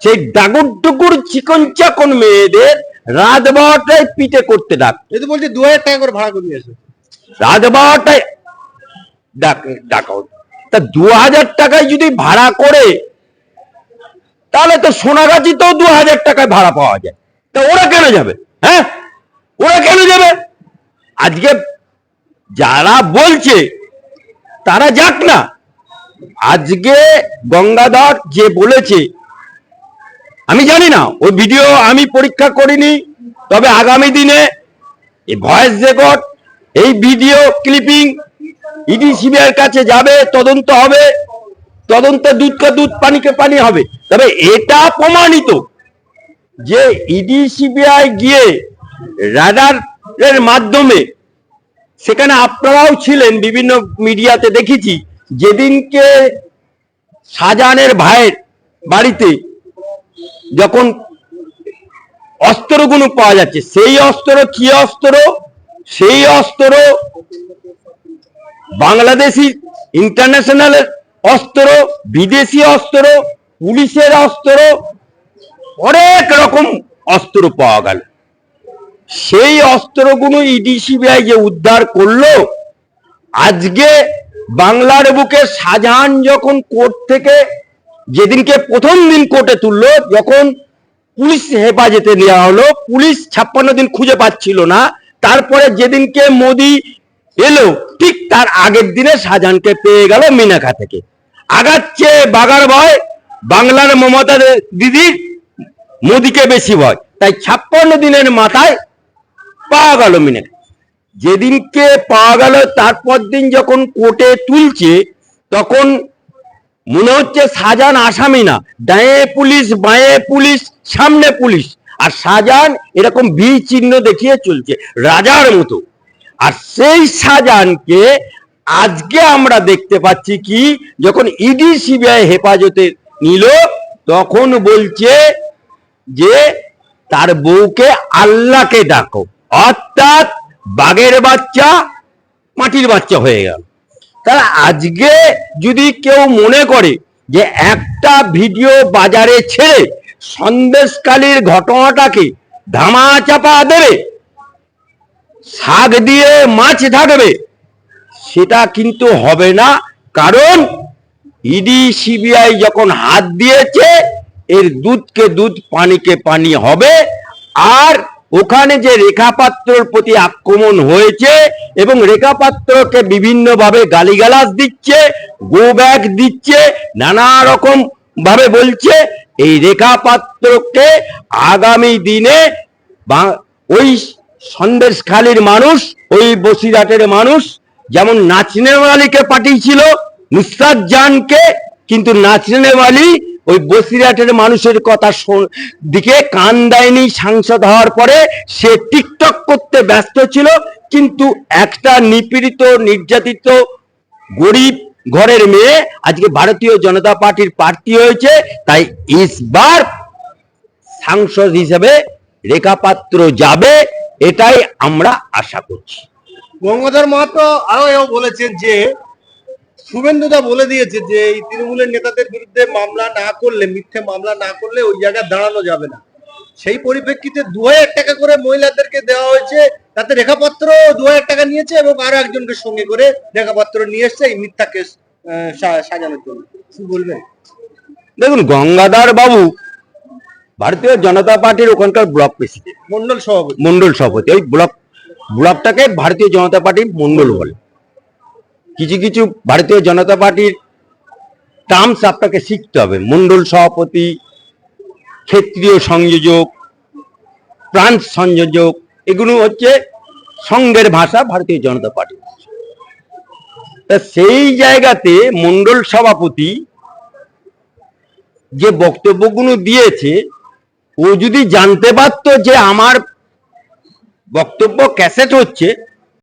সেই ডাগুর ডুগুর চিকন চাকন মেয়েদের রাত বারোটায় পিঠে করতে ডাক। এই তো বলছে দু হাজার টাকা করে ভাড়া করে নিয়েছে রাত বারোটায় ডাক ডাকা। তা দু হাজার টাকায় যদি ভাড়া করে তাহলে তো সোনাগাছিতেও দু হাজার টাকায় ভাড়া পাওয়া যায়। তা ওরা কেন যাবে? হ্যাঁ? ওরা কেন যাবে? আজকে যারা বলছে তারা যাক না। আজকে গঙ্গাধর যে বলেছে আমি জানি না, ওই ভিডিও আমি পরীক্ষা করিনি, তবে আগামী দিনে এই ভয়েস রেকর্ড, এই ভিডিও ক্লিপিং ইডি সিবিআইয়ের কাছে যাবে, তদন্ত হবে, তদন্ত দুধকে দুধ পানিকে পানি হবে। তবে এটা প্রমাণিত যে ইডি সিবিআই গিয়ে রাডার এর মাধ্যমে, সেখানে আপনারাও ছিলেন, বিভিন্ন মিডিয়াতে দেখেছি, যেদিনকে শাহজাহানের ভাইয়ের বাড়িতে যখন অস্ত্রগুলো পাওয়া যাচ্ছে, সেই অস্ত্র কি অস্ত্র? সেই অস্ত্র বাংলাদেশি ইন্টারন্যাশনাল অস্ত্র, বিদেশি অস্ত্র, পুলিশের অস্ত্র, অনেক রকম অস্ত্র পাওয়া গেল। সেই অস্ত্রগুলো ইডি সিবিআই যে উদ্ধার করল, আজকে বাংলার বুকে শাহজাহান যখন কোর্ট থেকে যেদিনকে প্রথম দিন কোর্টে তুললো, যখন পুলিশ হেফাজতে নেওয়া হলো, পুলিশ ছাপ্পান্ন দিন খুঁজে পাচ্ছিল না। তারপরে যেদিনকে মোদি এলো, ঠিক তার আগের দিনে শাহজাহানকে পেয়ে গেল মিনাখা থেকে। আগাচ্ছে বাগার ভয়, বাংলার মমতা দিদির মোদিকে বেশি ভয়। তাই ছাপ্পান্ন দিনের মাথায় পাওয়া গেল মিনাখা যেদিনকে পাওয়া গেল, তারপর দিন যখন কোর্টে তুলছে, তখন মনে হচ্ছে শাহজাহান আসামি না। ডায়ে পুলিশ, বাঁয়ে পুলিশ, সামনে পুলিশ। আর শাহজাহান এরকম বি চিহ্ন দেখিয়ে চলছে, রাজার মতো। আর সেই শাহজাহানকে আজকে আমরা দেখতে পাচ্ছি কি, যখন ইডি সিবিআই হেফাজতে নিল, তখন বলছে যে তার বউকে আল্লাহকে ডাকো। অর্থাৎ বাঘের বাচ্চা মাটির বাচ্চা হয়ে গেল। তাহলে আজকে যদি কেউ মনে করে যে একটা ভিডিও বাজারে ছেড়ে সন্দেশকালীর ঘটনাটাকে ধামা চাপা দেবে, শাক দিয়ে মাছ থাকবে সেটা কিন্তু হবে না। কারণ ইডি, সিবিআই যখন হাত দিয়েছে, এর দুধকে দুধ পানিকে পানি হবে, আর ওখানে যে রেখাপাত্রর প্রতি আক্রমণ হয়েছে এবং রেখাপাত্রকে বিভিন্নভাবে গালিগালাজ দিচ্ছে, গো ব্যাগ দিচ্ছে নানা রকম ভাবে বলছে, এই রেখাপাত্রকে আগামী দিনে ওই সন্দেশখালীর মানুষ, ওই বসিরহাটের মানুষ, যেমন নাচনেওয়ালিকে পাঠিয়েছিল, নুসরাত জানকে, কিন্তু নাচনেওয়ালি ওই বসিরহাটের মানুষের কথা দিকে কান দেয়নি সাংসদ হওয়ার পরে, সে টিকটক করতে ব্যস্ত ছিল, কিন্তু একটা নিপীড়িত, নির্যাতিত, গরিব ঘরের মেয়ে আজকে ভারতীয় জনতা পার্টির প্রার্থী হয়েছে, তাই ইসবার সাংসদ হিসেবে রেখাপাত্র যাবে, এটাই আমরা আশা করছি। গঙ্গাধর মাহাতো আরও এও বলেছেন যে শুভেন্দুদা বলে দিয়েছে যে এই তৃণমূলের নেতাদের বিরুদ্ধে মামলা না করলে মিথ্যে মামলা না করলে ওই জায়গায় দাঁড়ানো যাবে না। সেই পরিপ্রেক্ষিতে দু হাজার টাকা করে মহিলাদেরকে দেওয়া হয়েছে তাতে রেখাপত্র দু হাজার টাকা নিয়েছে এবং আরও একজনকে সঙ্গে করে রেখাপত্র নিয়ে এসছে এই মিথ্যা কেস সাজানোর জন্য। কি বলবেন দেখুন গঙ্গাধর বাবু ভারতীয় জনতা পার্টির ওখানকার ব্লক প্রেসিডেন্ট। মন্ডল সভাপতি। মন্ডল সভাপতি। ওই ব্লক ব্লকটাকে ভারতীয় জনতা পার্টির মন্ডল বলে। কিছু কিছু ভারতীয় জনতা পার্টির টার্মস আপনাকে শিখতে হবে। মন্ডল সভাপতি, ক্ষেত্রীয় সংযোজক প্রান্ত সংযোজক, এগুলো হচ্ছে সংঘের ভাষা ভারতীয় জনতা পার্টি। তা সেই জায়গাতে মন্ডল সভাপতি যে বক্তব্যগুলো দিয়েছে, ও যদি জানতে পারতো যে আমার বক্তব্য ক্যাসেট হচ্ছে